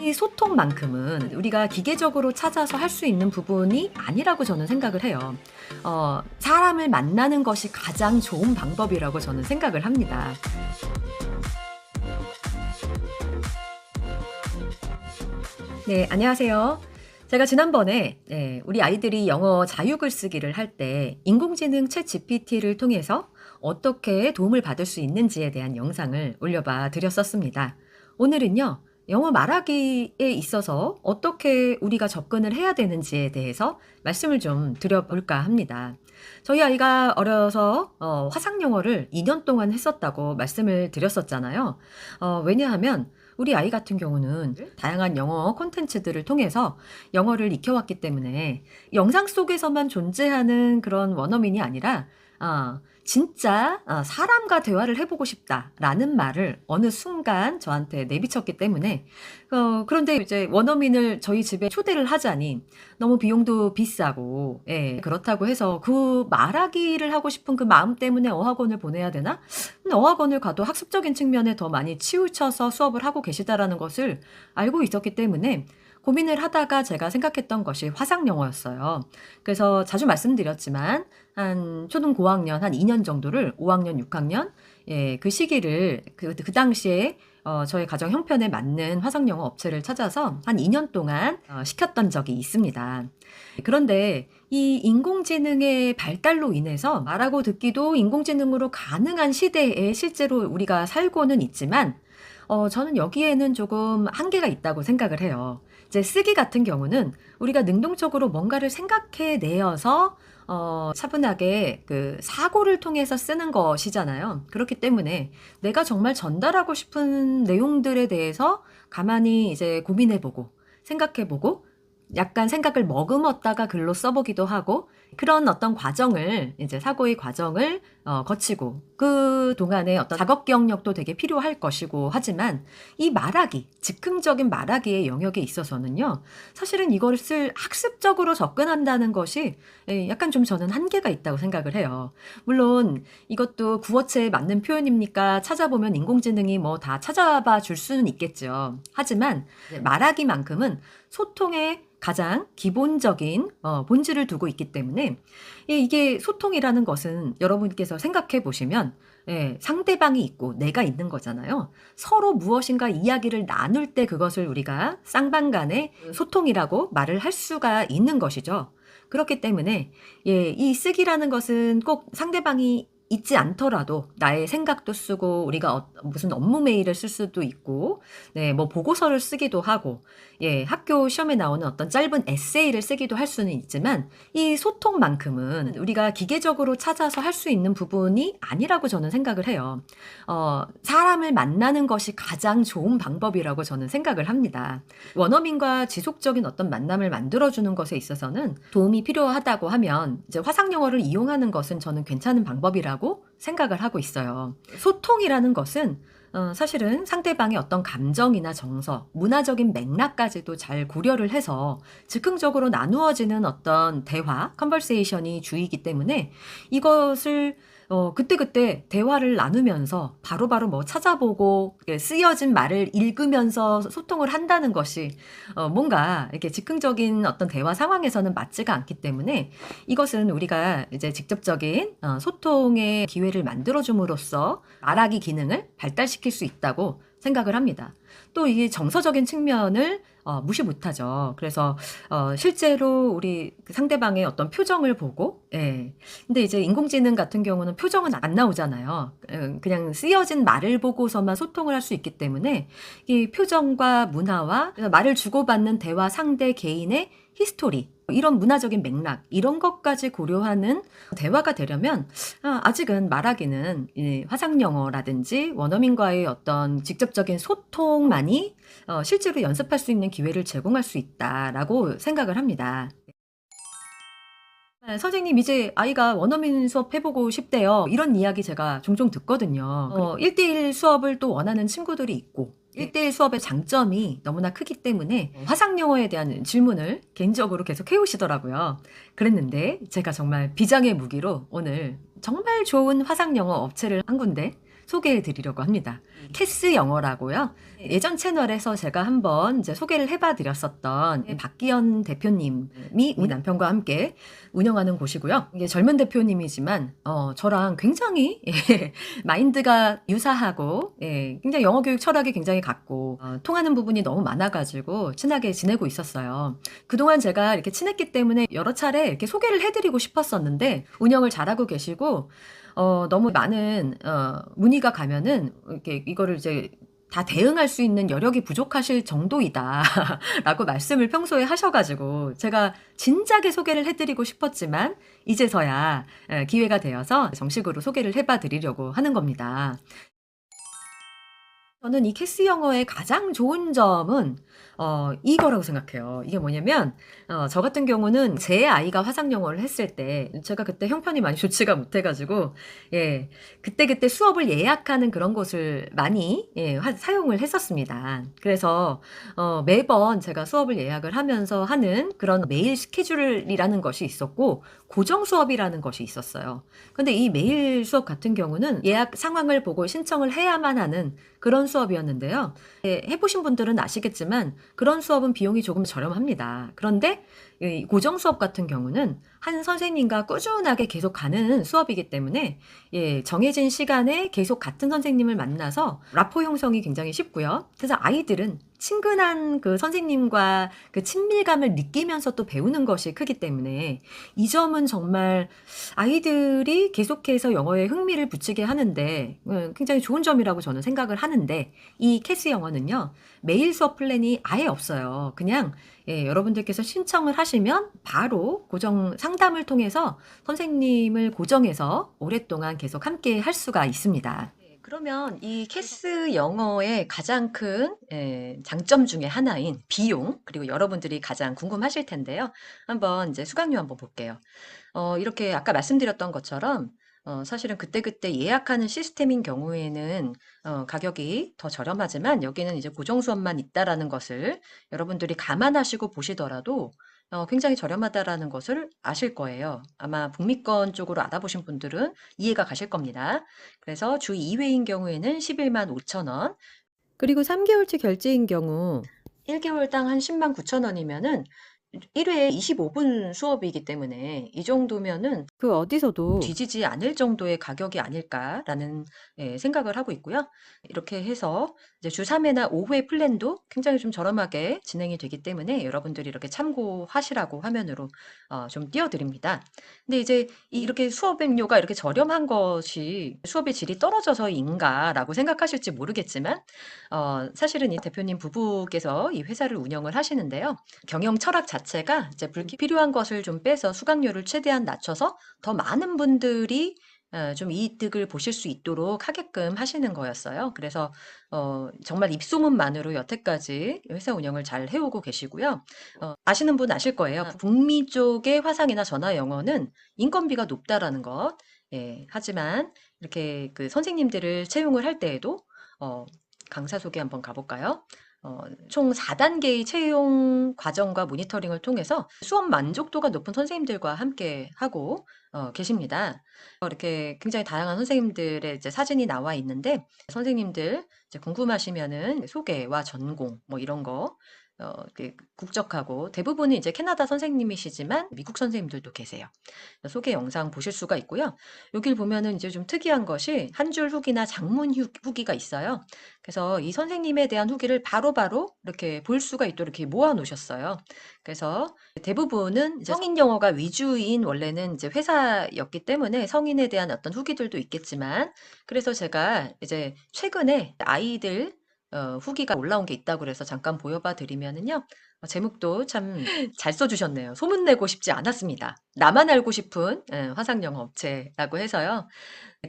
이 소통만큼은 우리가 기계적으로 찾아서 할 수 있는 부분이 아니라고 저는 생각을 해요. 어, 사람을 만나는 것이 가장 좋은 방법이라고 저는 생각을 합니다. 네, 안녕하세요. 제가 지난번에 네, 우리 아이들이 영어 자유글 쓰기를 할 때 인공지능 챗 GPT를 통해서 어떻게 도움을 받을 수 있는지에 대한 영상을 올려봐 드렸었습니다. 오늘은요, 영어 말하기에 있어서 어떻게 우리가 접근을 해야 되는지에 대해서 말씀을 좀 드려볼까 합니다. 저희 아이가 어려서 어, 화상 영어를 2년 동안 했었다고 말씀을 드렸었잖아요. 어, 왜냐하면 우리 아이 같은 경우는 다양한 영어 콘텐츠들을 통해서 영어를 익혀왔기 때문에 영상 속에서만 존재하는 그런 원어민이 아니라 아, 진짜 아, 사람과 대화를 해보고 싶다라는 말을 어느 순간 저한테 내비쳤기 때문에 어, 그런데 이제 원어민을 저희 집에 초대를 하자니 너무 비용도 비싸고 예, 그렇다고 해서 그 말하기를 하고 싶은 그 마음 때문에 어학원을 보내야 되나? 근데 어학원을 가도 학습적인 측면에 더 많이 치우쳐서 수업을 하고 계시다라는 것을 알고 있었기 때문에 고민을 하다가 제가 생각했던 것이 화상 영어였어요. 그래서 자주 말씀드렸지만 한 초등 고학년 한 2년 정도를 5학년, 6학년 예, 그 시기를 그, 그 당시에 어, 저희 가정 형편에 맞는 화상 영어 업체를 찾아서 한 2년 동안 어, 시켰던 적이 있습니다. 그런데 이 인공지능의 발달로 인해서 말하고 듣기도 인공지능으로 가능한 시대에 실제로 우리가 살고는 있지만 어, 저는 여기에는 조금 한계가 있다고 생각을 해요. 이제 쓰기 같은 경우는 우리가 능동적으로 뭔가를 생각해 내어서 어, 차분하게 그 사고를 통해서 쓰는 것이잖아요. 그렇기 때문에 내가 정말 전달하고 싶은 내용들에 대해서 가만히 이제 고민해보고 생각해보고 약간 생각을 머금었다가 글로 써보기도 하고 그런 어떤 과정을 이제 사고의 과정을 어, 거치고 그 동안에 어떤 작업 경력도 되게 필요할 것이고 하지만 이 말하기 즉흥적인 말하기의 영역에 있어서는요 사실은 이것을 학습적으로 접근한다는 것이 예, 약간 좀 저는 한계가 있다고 생각을 해요. 물론 이것도 구어체에 맞는 표현입니까? 찾아보면 인공지능이 뭐 다 찾아봐 줄 수는 있겠죠. 하지만 말하기만큼은 소통의 가장 기본적인 어, 본질을 두고 있기 때문에 예, 이게 소통이라는 것은 여러분께서 생각해 보시면 예, 상대방이 있고 내가 있는 거잖아요. 서로 무엇인가 이야기를 나눌 때 그것을 우리가 쌍방 간의 소통이라고 말을 할 수가 있는 것이죠. 그렇기 때문에 예, 이 쓰기라는 것은 꼭 상대방이 있지 않더라도 나의 생각도 쓰고 우리가 어, 무슨 업무 메일을 쓸 수도 있고 네, 뭐 보고서를 쓰기도 하고 예, 학교 시험에 나오는 어떤 짧은 에세이를 쓰기도 할 수는 있지만 이 소통만큼은 우리가 기계적으로 찾아서 할 수 있는 부분이 아니라고 저는 생각을 해요. 어, 사람을 만나는 것이 가장 좋은 방법이라고 저는 생각을 합니다. 원어민과 지속적인 어떤 만남을 만들어 주는 것에 있어서는 도움이 필요하다고 하면 이제 화상 영어를 이용하는 것은 저는 괜찮은 방법이라고 생각을 하고 있어요. 소통이라는 것은 어, 사실은 상대방의 어떤 감정이나 정서, 문화적인 맥락까지도 잘 고려를 해서 즉흥적으로 나누어지는 어떤 대화, 컨버세이션이 주이기 때문에 이것을 어, 그때그때 대화를 나누면서 바로바로 뭐 찾아보고 쓰여진 말을 읽으면서 소통을 한다는 것이 어, 뭔가 이렇게 즉흥적인 어떤 대화 상황에서는 맞지가 않기 때문에 이것은 우리가 이제 직접적인 어, 소통의 기회를 만들어줌으로써 말하기 기능을 발달시킬 수 있다고 생각을 합니다. 또 이 정서적인 측면을 어, 무시 못하죠. 그래서 어, 실제로 우리 그 상대방의 어떤 표정을 보고, 예. 근데 이제 인공지능 같은 경우는 표정은 안 나오잖아요. 음, 그냥 쓰여진 말을 보고서만 소통을 할 수 있기 때문에 이 표정과 문화와 말을 주고받는 대화 상대 개인의 히스토리 이런 문화적인 맥락 이런 것까지 고려하는 대화가 되려면 아, 아직은 말하기는 이 화상 영어라든지 원어민과의 어떤 직접적인 소통만이 어, 실제로 연습할 수 있는 기회를 제공할 수 있다라고 생각을 합니다. 네, 선생님 이제 아이가 원어민 수업 해보고 싶대요. 이런 이야기 제가 종종 듣거든요. 어, 1대1 수업을 또 원하는 친구들이 있고 1대1 수업의 장점이 너무나 크기 때문에 화상 영어에 대한 질문을 개인적으로 계속 해오시더라고요. 그랬는데 제가 정말 비장의 무기로 오늘 정말 좋은 화상 영어 업체를 한 군데 소개해 드리려고 합니다. 캐스 영어라고요. 예전 채널에서 제가 한번 이제 소개를 해봐 드렸었던 박기현 대표님이 우리 남편과 함께 운영하는 곳이고요. 이게 젊은 대표님이지만 어, 저랑 굉장히 예, 마인드가 유사하고 예, 굉장히 영어 교육 철학이 굉장히 같고 어, 통하는 부분이 너무 많아가지고 친하게 지내고 있었어요. 그동안 제가 이렇게 친했기 때문에 여러 차례 이렇게 소개를 해드리고 싶었었는데 운영을 잘하고 계시고 어, 너무 많은 어, 문의가 가면은 이렇게 이거를 이제 다 대응할 수 있는 여력이 부족하실 정도이다 라고 말씀을 평소에 하셔가지고 제가 진작에 소개를 해드리고 싶었지만 이제서야 예, 기회가 되어서 정식으로 소개를 해봐 드리려고 하는 겁니다. 저는 이 캐스 영어의 가장 좋은 점은 어, 이거라고 생각해요. 이게 뭐냐면 어, 저 같은 경우는 제 아이가 화상 영어를 했을 때 제가 그때 형편이 많이 좋지가 못해가지고 예 그때 그때 수업을 예약하는 그런 곳을 많이 예, 화- 사용을 했었습니다. 그래서 어, 매번 제가 수업을 예약을 하면서 하는 그런 메일 스케줄이라는 것이 있었고 고정 수업이라는 것이 있었어요. 근데 이 메일 수업 같은 경우는 예약 상황을 보고 신청을 해야만 하는 그런 수업이었는데요. 예, 해보신 분들은 아시겠지만 그런 수업은 비용이 조금 저렴합니다. 그런데 이 고정 수업 같은 경우는 한 선생님과 꾸준하게 계속 가는 수업이기 때문에 예, 정해진 시간에 계속 같은 선생님을 만나서 라포 형성이 굉장히 쉽고요. 그래서 아이들은 친근한 그 선생님과 그 친밀감을 느끼면서 또 배우는 것이 크기 때문에 이 점은 정말 아이들이 계속해서 영어에 흥미를 붙이게 하는데 음, 굉장히 좋은 점이라고 저는 생각을 하는데 이 캐스 영어는요 메일 수업 플랜이 아예 없어요. 그냥 예, 여러분들께서 신청을 하시면 바로 고정 상담을 통해서 선생님을 고정해서 오랫동안 계속 함께 할 수가 있습니다. 네, 그러면 이 캐스 영어의 가장 큰 예, 장점 중에 하나인 비용 그리고 여러분들이 가장 궁금하실 텐데요. 한번 이제 수강료 한번 볼게요. 어, 이렇게 아까 말씀드렸던 것처럼 어, 사실은 그때그때 예약하는 시스템인 경우에는 어, 가격이 더 저렴하지만 여기는 이제 고정 수업만 있다라는 것을 여러분들이 감안하시고 보시더라도 어, 굉장히 저렴하다라는 것을 아실 거예요. 아마 북미권 쪽으로 알아보신 분들은 이해가 가실 겁니다. 그래서 주 2회인 경우에는 11만 5천 원. 그리고 3개월치 결제인 경우 1개월당 한 10만 9천 원이면은 1회에 25분 수업이기 때문에 이 정도면은 그 어디서도 뒤지지 않을 정도의 가격이 아닐까라는 예, 생각을 하고 있고요. 이렇게 해서 이제 주 3회나 5회 플랜도 굉장히 좀 저렴하게 진행이 되기 때문에 여러분들이 이렇게 참고하시라고 화면으로 어, 좀 띄워드립니다. 근데 이제 이- 이렇게 수업료가 이렇게 저렴한 것이 수업의 질이 떨어져서인가라고 생각하실지 모르겠지만 어, 사실은 이 대표님 부부께서 이 회사를 운영을 하시는데요. 경영 철학 자체가 이제 불 필요한 것을 좀 빼서 수강료를 최대한 낮춰서 더 많은 분들이 어, 좀 이득을 보실 수 있도록 하게끔 하시는 거였어요. 그래서 어, 정말 입소문만으로 여태까지 회사 운영을 잘 해오고 계시고요. 어, 아시는 분 아실 거예요. 북미 쪽의 화상이나 전화 영어는 인건비가 높다라는 것. 예, 하지만 이렇게 그 선생님들을 채용을 할 때에도 어, 강사 소개 한번 가볼까요? 어, 총 4단계의 채용 과정과 모니터링을 통해서 수업 만족도가 높은 선생님들과 함께 하고 어, 계십니다. 어, 이렇게 굉장히 다양한 선생님들의 이제 사진이 나와 있는데 선생님들 이제 궁금하시면은 소개와 전공 뭐 이런 거 어, 그 국적하고 대부분은 이제 캐나다 선생님이시지만 미국 선생님들도 계세요. 소개 영상 보실 수가 있고요. 여길 보면은 이제 좀 특이한 것이 한 줄 후기나 장문 후- 후기가 있어요. 그래서 이 선생님에 대한 후기를 바로 바로 이렇게 볼 수가 있도록 이렇게 모아 놓으셨어요. 그래서 대부분은 성인 영어가 위주인 원래는 이제 회사였기 때문에 성인에 대한 어떤 후기들도 있겠지만 그래서 제가 이제 최근에 아이들 어, 후기가 올라온 게 있다고 그래서 잠깐 보여봐 드리면은요. 어, 제목도 참 잘 써주셨네요. 소문내고 싶지 않았습니다. 나만 알고 싶은 예, 화상영어 업체라고 해서요.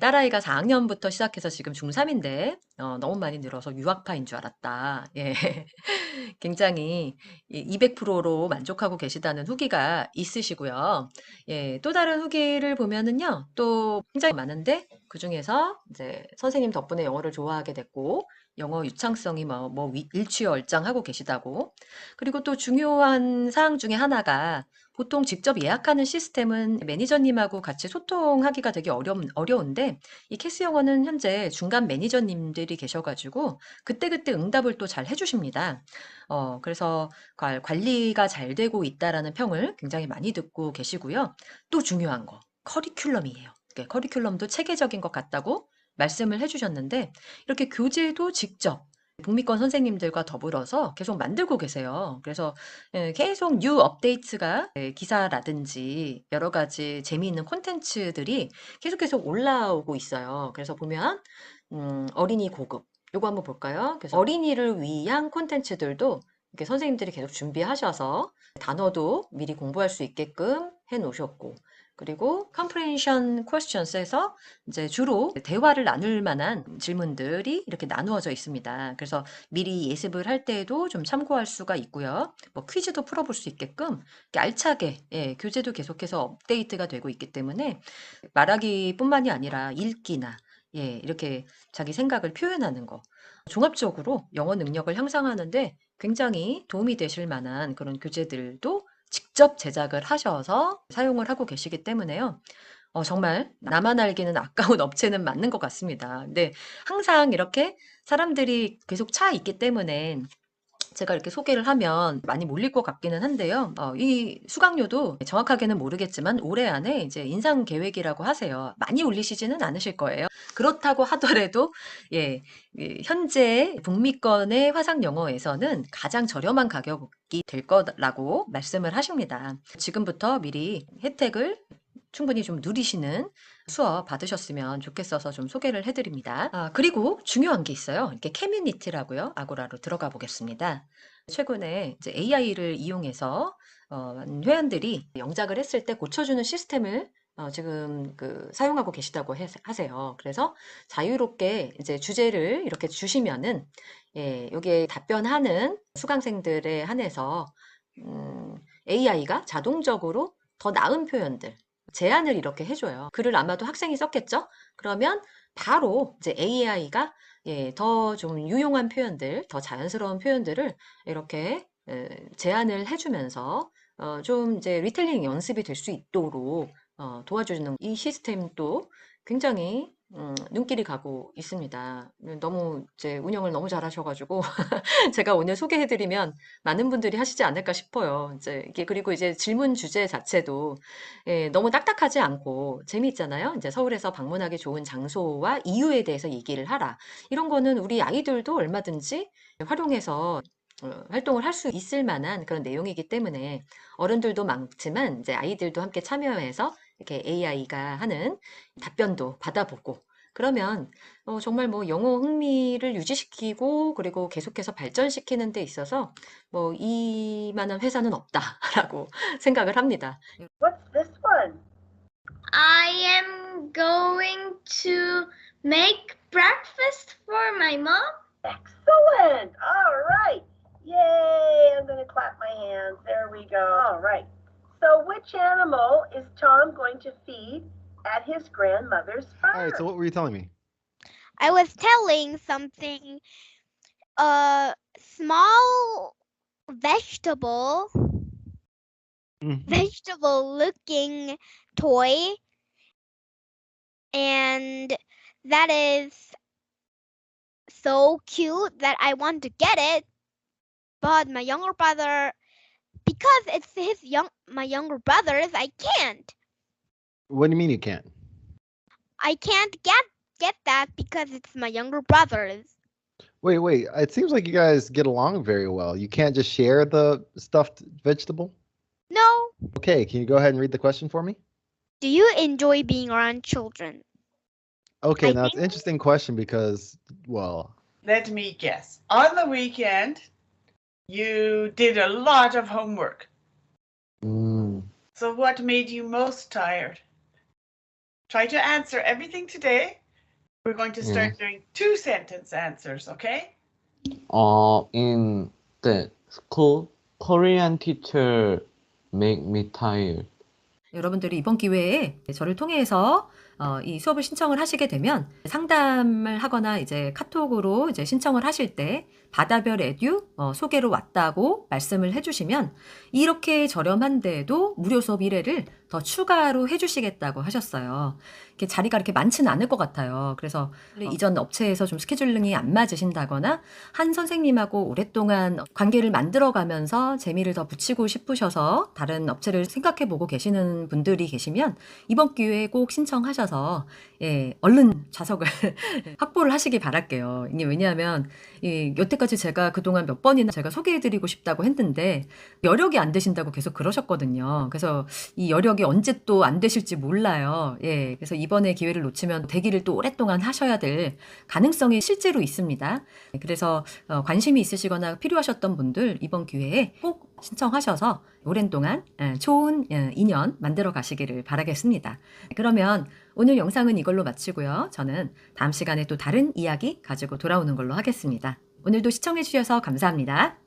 딸아이가 4학년부터 시작해서 지금 중3인데 어, 너무 많이 늘어서 유학파인 줄 알았다. 예. 굉장히 200%로 만족하고 계시다는 후기가 있으시고요. 예, 또 다른 후기를 보면은요, 또 굉장히 많은데 그 중에서 이제 선생님 덕분에 영어를 좋아하게 됐고 영어 유창성이 뭐, 뭐 위- 일취월장하고 계시다고. 그리고 또 중요한 사항 중에 하나가 보통 직접 예약하는 시스템은 매니저님하고 같이 소통하기가 되게 어려, 어려운데 이 캐스 영어는 현재 중간 매니저님들이 계셔가지고 그때그때 응답을 또 잘 해주십니다. 어, 그래서 관- 관리가 잘 되고 있다라는 평을 굉장히 많이 듣고 계시고요. 또 중요한 거, 커리큘럼이에요. 이게 커리큘럼도 체계적인 것 같다고 말씀을 해주셨는데 이렇게 교재도 직접 북미권 선생님들과 더불어서 계속 만들고 계세요. 그래서 예, 계속 뉴 업데이트가 예, 기사라든지 여러 가지 재미있는 콘텐츠들이 계속 계속 올라오고 있어요. 그래서 보면 음, 어린이 고급 요거 한번 볼까요? 그래서 어린이를 위한 콘텐츠들도 이렇게 선생님들이 계속 준비하셔서 단어도 미리 공부할 수 있게끔 해 놓으셨고 그리고 comprehension questions에서 이제 주로 대화를 나눌 만한 질문들이 이렇게 나누어져 있습니다. 그래서 미리 예습을 할 때에도 좀 참고할 수가 있고요. 뭐 퀴즈도 풀어볼 수 있게끔 알차게 예, 교재도 계속해서 업데이트가 되고 있기 때문에 말하기뿐만이 아니라 읽기나 예, 이렇게 자기 생각을 표현하는 거 종합적으로 영어 능력을 향상하는데 굉장히 도움이 되실 만한 그런 교재들도 직접 제작을 하셔서 사용을 하고 계시기 때문에요. 어, 정말 나만 알기는 아까운 업체는 맞는 것 같습니다. 근데 항상 이렇게 사람들이 계속 차 있기 때문에 제가 이렇게 소개를 하면 많이 몰릴 것 같기는 한데요. 어, 이 수강료도 정확하게는 모르겠지만 올해 안에 이제 인상 계획이라고 하세요. 많이 올리시지는 않으실 거예요. 그렇다고 하더라도 예, 이 현재 북미권의 화상 영어에서는 가장 저렴한 가격이 될 거라고 말씀을 하십니다. 지금부터 미리 혜택을 충분히 좀 누리시는 수업 받으셨으면 좋겠어서 좀 소개를 해드립니다. 아, 그리고 중요한 게 있어요. 이렇게 커뮤니티라고요. 아고라로 들어가 보겠습니다. 최근에 이제 AI를 이용해서 어, 회원들이 영작을 했을 때 고쳐주는 시스템을 어, 지금 그 사용하고 계시다고 해- 하세요. 그래서 자유롭게 이제 주제를 이렇게 주시면은 예, 여기에 답변하는 수강생들에 한해서 음, AI가 자동적으로 더 나은 표현들 제안을 이렇게 해줘요. 글을 아마도 학생이 썼겠죠? 그러면 바로 이제 AI가 예, 더 좀 유용한 표현들, 더 자연스러운 표현들을 이렇게 에, 제안을 해주면서 어, 좀 이제 리텔링 연습이 될 수 있도록 어, 도와주는 이 시스템도 굉장히 음, 눈길이 가고 있습니다. 너무 이제 운영을 너무 잘하셔가지고 제가 오늘 소개해드리면 많은 분들이 하시지 않을까 싶어요. 이제 이게 그리고 이제 질문 주제 자체도 예, 너무 딱딱하지 않고 재미있잖아요. 이제 서울에서 방문하기 좋은 장소와 이유에 대해서 얘기를 하라. 이런 거는 우리 아이들도 얼마든지 활용해서 어, 활동을 할 수 있을 만한 그런 내용이기 때문에 어른들도 많지만 이제 아이들도 함께 참여해서 이렇게 AI가 하는 답변도 받아보고 그러면 어, 정말 뭐 영어 흥미를 유지시키고 그리고 계속해서 발전시키는 데 있어서 뭐 이만한 회사는 없다라고 생각을 합니다. What's this one? I am going to make breakfast for my mom. Excellent. All right. Yay. I'm going to clap my hands. There we go. All right. So, which animal is Tom going to feed at his grandmother's farm? All right, so what were you telling me? I was telling something a small vegetable Mhm. vegetable looking toy and that is so cute that I want to get it but my younger brother because it's his young my younger brother's I can't What do you mean you can't? I can't get get that because it's my younger brother's Wait, wait. It seems like you guys get along very well. You can't just share the stuffed vegetable? no Okay, can you go ahead and read the question for me? do you enjoy being around children Okay, I now it's an interesting question because, well, Let me guess. On the weekend, you did a lot of homework. mm, So, what made you most tired? Try to answer everything today. We're going to start doing two sentence answers, okay? Uh, in the school, Korean teacher make me tired. 여러분들이 이번 기회에 저를 통해서 어, 이 수업을 신청을 하시게 되면 상담을 하거나 이제 카톡으로 이제 신청을 하실 때 바다별 에듀 어, 소개로 왔다고 말씀을 해주시면 이렇게 저렴한데도 무료 수업 1회를 더 추가로 해주시겠다고 하셨어요. 이렇게 자리가 이렇게 많지는 않을 것 같아요. 그래서 이전 업체에서 좀 스케줄링이 안 맞으신다거나 한 선생님하고 오랫동안 관계를 만들어가면서 재미를 더 붙이고 싶으셔서 다른 업체를 생각해보고 계시는 분들이 계시면 이번 기회에 꼭 신청하셔서 예, 얼른 좌석을 확보를 하시기 바랄게요. 왜냐하면 이 여태 까지 제가 그동안 몇 번이나 제가 소개해드리고 싶다고 했는데 여력이 안 되신다고 계속 그러셨거든요. 그래서 이 여력이 언제 또 안 되실지 몰라요. 예, 그래서 이번에 기회를 놓치면 대기를 또 오랫동안 하셔야 될 가능성이 실제로 있습니다. 그래서 어, 관심이 있으시거나 필요하셨던 분들 이번 기회에 꼭 신청하셔서 오랜 동안 예, 좋은 예, 인연 만들어 가시기를 바라겠습니다. 그러면 오늘 영상은 이걸로 마치고요. 저는 다음 시간에 또 다른 이야기 가지고 돌아오는 걸로 하겠습니다. 오늘도 시청해 주셔서 감사합니다.